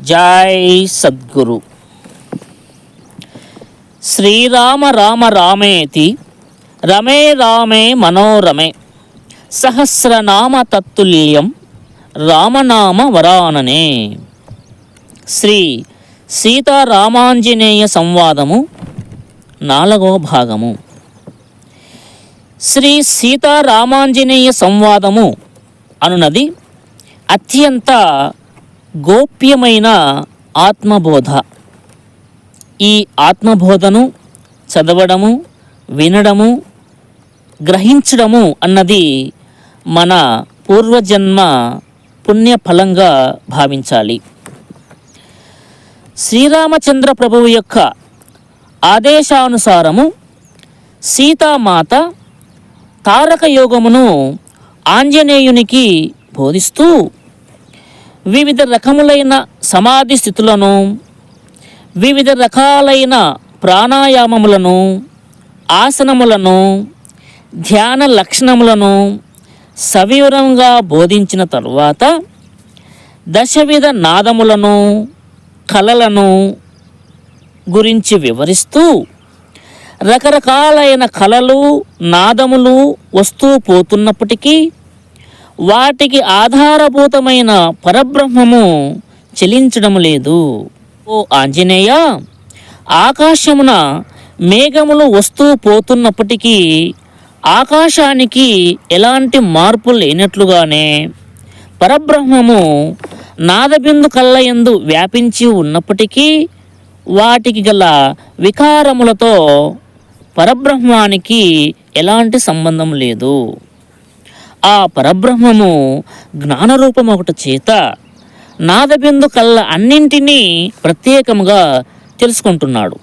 జై సద్గురు. శ్రీరామ రామ రామేతి రమే రామే మనోరమే సహస్రనామ తత్తుల్యం రామనామ వరాననే. శ్రీ సీతారామాంజనేయ సంవాదము నాలుగో భాగము. శ్రీ సీతారామాంజనేయ సంవాదము అనునది అత్యంత గోప్యమైన ఆత్మబోధ. ఈ ఆత్మబోధను చదవడము వినడము గ్రహించడము అన్నది మన పూర్వజన్మ పుణ్యఫలంగా భావించాలి. శ్రీరామచంద్ర ప్రభువు యొక్క ఆదేశానుసారము సీతామాత తారక యోగమును ఆంజనేయునికి బోధిస్తూ వివిధ రకములైన సమాధి స్థితులను వివిధ రకాలైన ప్రాణాయామములను ఆసనములను ధ్యాన లక్షణములను సవివరంగా బోధించిన తరువాత దశవిధ నాదములను కళలను గురించి వివరిస్తూ రకరకాలైన కళలు నాదములు వస్తూ పోతున్నప్పటికీ వాటికి ఆధారభూతమైన పరబ్రహ్మము చెలించడం లేదు. ఓ ఆంజనేయ ఆకాశమున మేఘములు వస్తూ పోతున్నప్పటికీ ఆకాశానికి ఎలాంటి మార్పు లేనట్లుగానే పరబ్రహ్మము నాదబిందు కళ్ళయందు వ్యాపించి ఉన్నప్పటికీ వాటికి గల వికారములతో పరబ్రహ్మానికి ఎలాంటి సంబంధం లేదు. ఆ పరబ్రహ్మము జ్ఞానరూపం ఒకటి చేత నాదబిందు కళ్ళ అన్నింటినీ ప్రత్యేకముగా తెలుసుకుంటున్నాడు.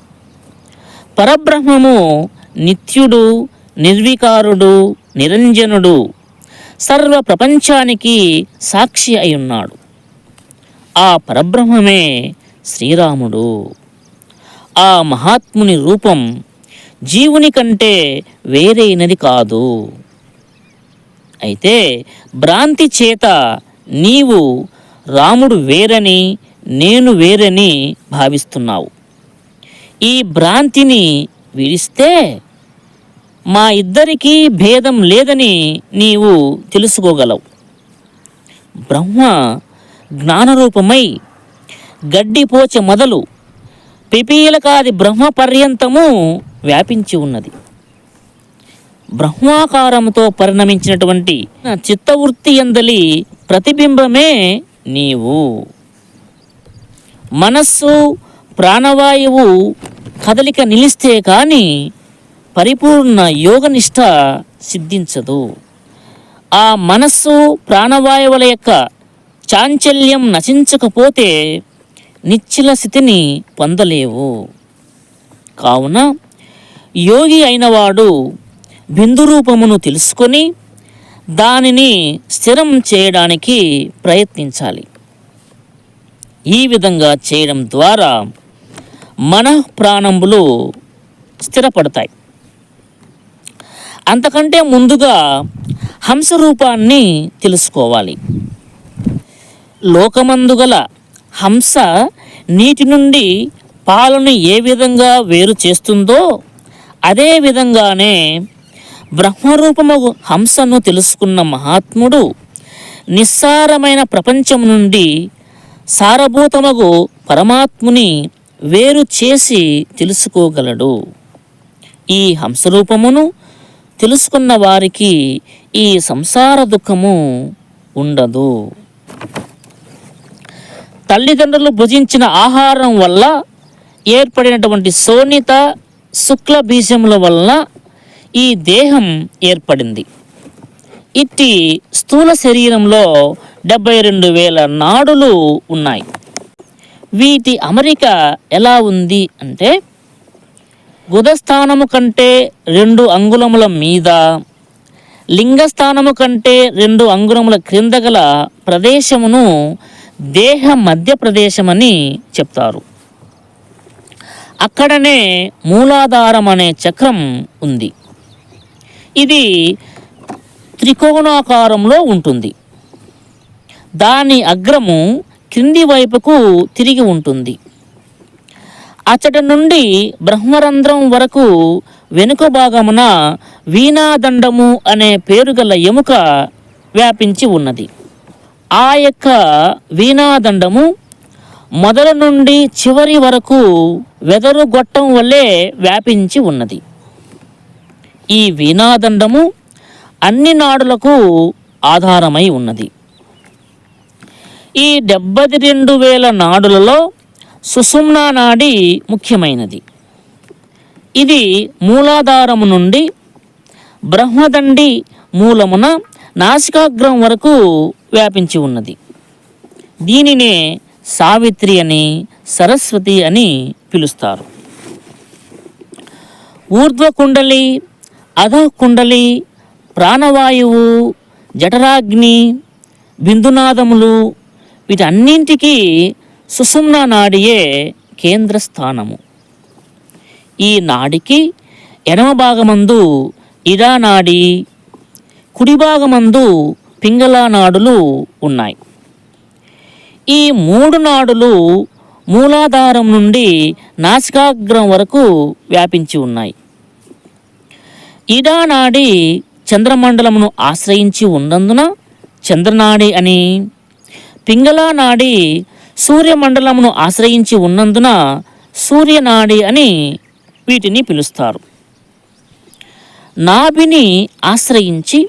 పరబ్రహ్మము నిత్యుడు నిర్వికారుడు నిరంజనుడు సర్వ ప్రపంచానికి సాక్షి అయి ఉన్నాడు ఆ పరబ్రహ్మమే శ్రీరాముడు. ఆ మహాత్ముని రూపం జీవుని కంటే వేరైనది కాదు. అయితే భ్రాంతి చేత నీవు రాముడు వేరని నేను వేరని భావిస్తున్నావు. ఈ భ్రాంతిని విడిస్తే మా ఇద్దరికీ భేదం లేదని నీవు తెలుసుకోగలవు. బ్రహ్మ జ్ఞానరూపమై గడ్డిపోచ మొదలు పిపీలకాది బ్రహ్మ పర్యంతము వ్యాపించి ఉన్నది. బ్రహ్మాకారముతో పరిణమించినటువంటి చిత్తవృత్తి ఎందలి ప్రతిబింబమే నీవు. మనస్సు ప్రాణవాయువు కదలిక నిలిస్తే కానీ పరిపూర్ణ యోగనిష్ట సిద్ధించదు. ఆ మనస్సు ప్రాణవాయువుల యొక్క చాంచల్యం నశించకపోతే నిశ్చల స్థితిని పొందలేవు. కావున యోగి అయినవాడు బిందు రూపమును తెలుసుకొని దానిని స్థిరం చేయడానికి ప్రయత్నించాలి. ఈ విధంగా చేయడం ద్వారా మన స్థిరపడతాయి. అంతకంటే ముందుగా హంస రూపాన్ని తెలుసుకోవాలి లోకమందుగల హంస నీటి నుండి పాలను ఏ విధంగా వేరు చేస్తుందో అదే విధంగానే బ్రహ్మరూపము హంసను తెలుసుకున్న మహాత్ముడు నిస్సారమైన ప్రపంచం నుండి సారభూతమగు పరమాత్ముని వేరు చేసి తెలుసుకోగలడు. ఈ హంసరూపమును తెలుసుకున్న వారికి ఈ సంసార దుఃఖము ఉండదు. తల్లిదండ్రులు భుజించిన ఆహారం వల్ల ఏర్పడినటువంటి శోణిత శుక్ల బీజముల వలన ఈ దేహం ఏర్పడింది. ఇట్టి స్థూల శరీరంలో డెబ్బై రెండు వేల నాడులు ఉన్నాయి. వీటి అమరిక ఎలా ఉంది అంటే గుదస్థానము కంటే రెండు అంగుళముల మీద లింగస్థానము కంటే రెండు అంగుళముల క్రింద గల ప్రదేశమును దేహ మధ్య ప్రదేశమని చెప్తారు. అక్కడనే మూలాధారం అనే చక్రం ఉంది. ఇది త్రికోణాకారంలో ఉంటుంది. దాని అగ్రము క్రింది వైపుకు తిరిగి ఉంటుంది. అచ్చట నుండి బ్రహ్మరంధ్రం వరకు వెనుక భాగమున వీణాదండము అనే పేరు గల ఎముక వ్యాపించి ఉన్నది. ఆ యొక్క వీణాదండము మొదల నుండి చివరి వరకు వెదరు గొట్టం వల్లే వ్యాపించి ఉన్నది. ఈ వీణాదండము అన్ని నాడులకు ఆధారమై ఉన్నది. ఈ డెబ్బై రెండు వేల నాడులలో సుషుమ్నా నాడి ముఖ్యమైనది. ఇది మూలాధారము నుండి బ్రహ్మదండి మూలమున నాసికాగ్రం వరకు వ్యాపించి ఉన్నది. దీనినే సావిత్రి అని సరస్వతి అని పిలుస్తారు. ఊర్ధ్వకుండలి అధకుండలి ప్రాణవాయువు జఠరాగ్ని బిందునాదములు వీటన్నింటికీ సుసుమ్న నాడియే కేంద్ర స్థానము ఈ నాడికి ఎడమ భాగమందు ఇడా నాడి కుడి భాగమందు పింగళా నాడులు ఉన్నాయి. ఈ మూడు నాడులు మూలాధారం నుండి నాసికాగ్రం వరకు వ్యాపించి ఉన్నాయి. ఇడా చంద్రమండలమును ఆశ్రయించి ఉన్నందున చంద్రనాడి అని పింగళానాడి సూర్యమండలమును ఆశ్రయించి ఉన్నందున సూర్యనాడి అని వీటిని పిలుస్తారు. నాభిని ఆశ్రయించి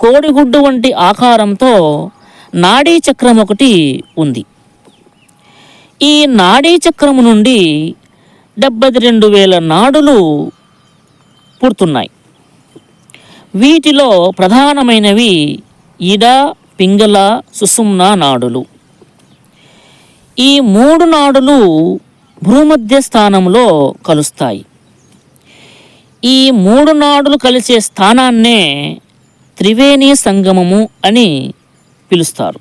కోడిగుడ్డు వంటి ఆకారంతో నాడీ చక్రం ఒకటి ఉంది. ఈ నాడీ చక్రము నుండి డెబ్బది రెండు వేల నాడులు పుడుతున్నాయి. వీటిలో ప్రధానమైనవి ఇడ పింగళ సుసుమ్న నాడులు. ఈ మూడు నాడులు భూమధ్య స్థానంలో కలుస్తాయి. ఈ మూడు నాడులు కలిసే స్థానాన్నే త్రివేణి సంగమము అని పిలుస్తారు.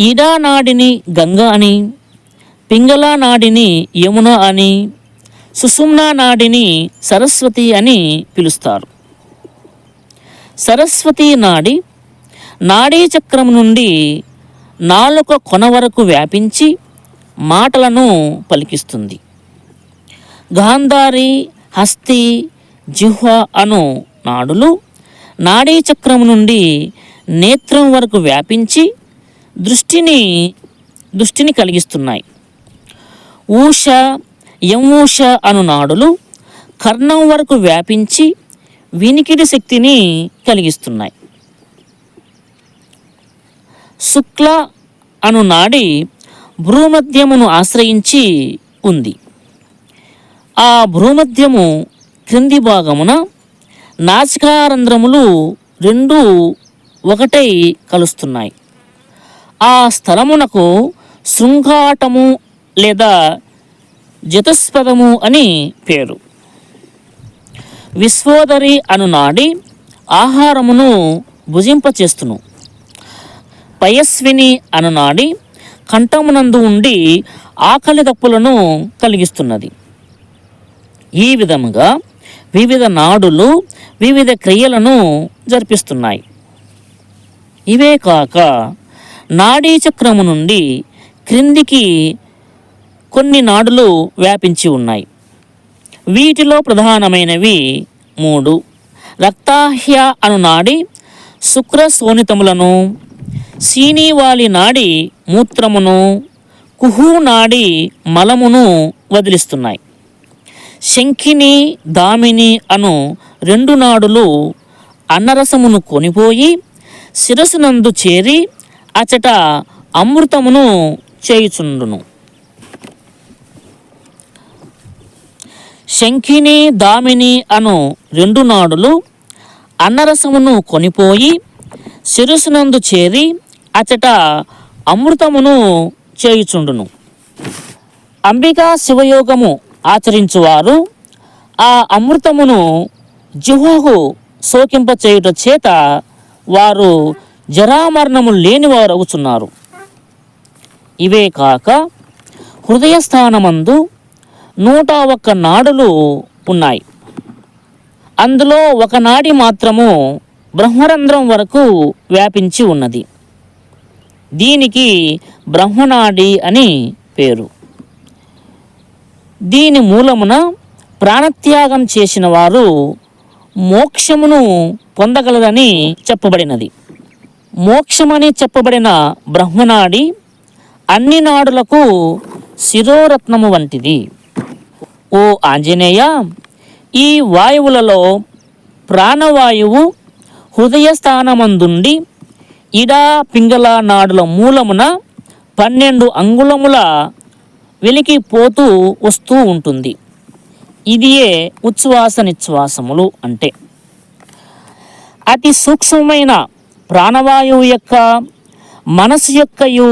ఈడా నాడిని గంగా అని పింగళ నాడిని యమున అని సుసుమ్నా నాడిని సరస్వతి అని పిలుస్తారు. సరస్వతి నాడి నాడీ చక్రం నుండి నాలుక కొన వరకు వ్యాపించి మాటలను పలికిస్తుంది. గాంధారి హస్తి జిహ్వ అను నాడులు నాడీ చక్రం నుండి నేత్రం వరకు వ్యాపించి దృష్టిని దృష్టిని కలిగిస్తున్నాయి. ఊష యమూష అను నాడులు కర్ణం వరకు వ్యాపించి వినికిడి శక్తిని కలిగిస్తున్నాయి. శుక్ల అను నాడి భ్రూమధ్యమును ఆశ్రయించి ఉంది. ఆ భ్రూమధ్యము క్రింది భాగమున నాసికారంధ్రములు రెండు ఒకటై కలుస్తున్నాయి. ఆ స్థలమునకు శృంగాటము లేదా జతస్పదము అని పేరు. విశ్వోదరి అను నాడి ఆహారమును భుజింపచేస్తును. పయస్విని అను నాడి కంఠమునందు ఉండి ఆకలి దప్పులను కలిగిస్తున్నది. ఈ విధముగా వివిధ నాడులు వివిధ క్రియలను జరిపిస్తున్నాయి. ఇవే కాక నాడీ చక్రము నుండి క్రిందికి కొన్ని నాడులు వ్యాపించి ఉన్నాయి. వీటిలో ప్రధానమైనవి మూడు. రక్తాహ్య అను నాడి శుక్ర సీనీవాలి నాడి మూత్రమును కుహు నాడి మలమును వదిలిస్తున్నాయి. శంఖిని దామిని అను రెండు నాడులు అన్నరసమును కొనిపోయి శిరసునందు చేరి అచట అమృతమును చేయుచుండును. శంఖిని దామిని అను రెండు నాడులు అన్నరసమును కొనిపోయి శిరసునందు చేరి అచట అమృతమును చేయుచుండును. అంబికా శివయోగము ఆచరించువారు. ఆ అమృతమును జిహ్వకు శోకింపచేయుట చేత వారు జరామరణము లేనివారు అవుతున్నారు ఇవే కాక హృదయస్థానమందు నూట ఒక్క నాడులు ఉన్నాయి. అందులో ఒక నాడి మాత్రము బ్రహ్మరంధ్రం వరకు వ్యాపించి ఉన్నది. దీనికి బ్రహ్మనాడి అని పేరు. దీని మూలమున ప్రాణత్యాగం చేసిన వారు మోక్షమును పొందగలరని చెప్పబడినది. మోక్షమని చెప్పబడిన బ్రహ్మనాడి అన్ని నాడులకు శిరోరత్నము వంటిది. ఓ ఆంజనేయ ఈ వాయువులలో ప్రాణవాయువు హృదయ స్థానమందుండి ఇడా పింగళ నాడుల మూలమున పన్నెండు అంగుళముల వెలికిపోతూ వస్తూ ఉంటుంది. ఇదియే ఉచ్ఛ్వాస నిశ్వాసములు అంటే. అతి సూక్ష్మమైన ప్రాణవాయువు యొక్క మనసు యొక్కయు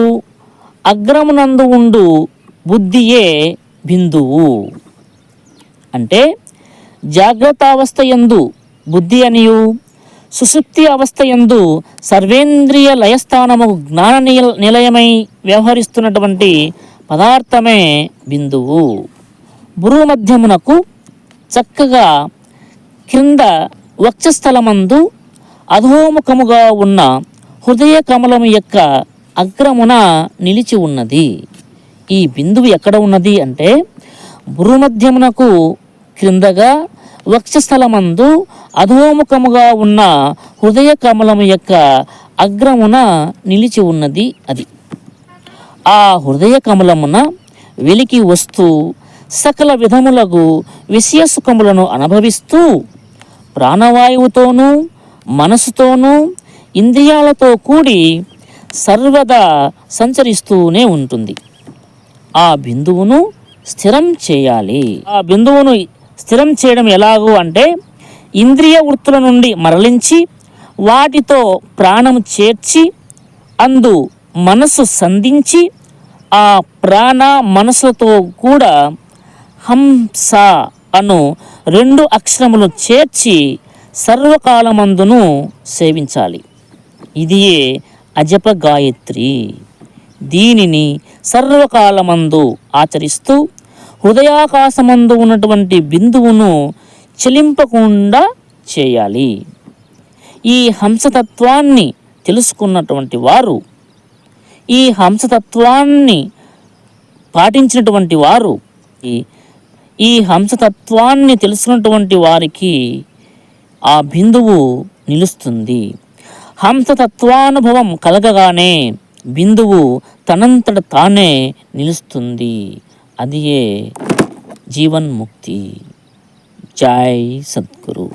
అగ్రమునందు ఉండు బుద్ధియే బిందువు. అంటే జాగ్రత్త అవస్థ యందు బుద్ధి అనియు సుసుప్తి అవస్థ యందు సర్వేంద్రియ లయస్థానము జ్ఞాన నిల- నిలయమై వ్యవహరిస్తున్నటువంటి పదార్థమే బిందువు. భూమధ్యమునకు చక్కగా క్రింద వక్షస్థలమందు అధోముఖముగా ఉన్న హృదయ కమలము యొక్క అగ్రమున నిలిచి ఉన్నది. ఈ బిందువు ఎక్కడ ఉన్నది అంటే భూమధ్యమునకు క్రిందగా వక్షస్థలమందు అధోముఖముగా ఉన్న హృదయ కమలము యొక్క అగ్రమున నిలిచి ఉన్నది అది. ఆ హృదయ కమలమున వెలికి వస్తూ సకల విధములకు విషయ సుఖములను అనుభవిస్తూ ప్రాణవాయువుతోనూ మనసుతోనూ ఇంద్రియాలతో కూడి సర్వదా సంచరిస్తూనే ఉంటుంది. ఆ బిందువును స్థిరం చేయాలి. ఆ బిందువును స్థిరం చేయడం ఎలాగూ అంటే ఇంద్రియ వృత్తుల నుండి మరలించి వాటితో ప్రాణం చేర్చి అందు మనసు సంధించి ఆ ప్రాణ మనసుతో కూడా హంస అను రెండు అక్షరములు చేర్చి సర్వకాలమందును సేవించాలి. ఇదియే అజప గాయత్రి. దీనిని సర్వకాలమందు ఆచరిస్తూ హృదయాకాశమందు ఉన్నటువంటి బిందువును చెలింపకుండా చేయాలి. ఈ హంసతత్వాన్ని తెలుసుకున్నటువంటి వారు ఈ హంసతత్వాన్ని పాటించినటువంటి వారు ఈ ఈ హంసతత్వాన్ని తెలుసుకున్నటువంటి వారికి ఆ బిందువు నిలుస్తుంది. హంసతత్వానుభవం కలగగానే బిందువు తనంతట తానే నిలుస్తుంది. అదియే జీవన్ముక్తి జై సద్గురు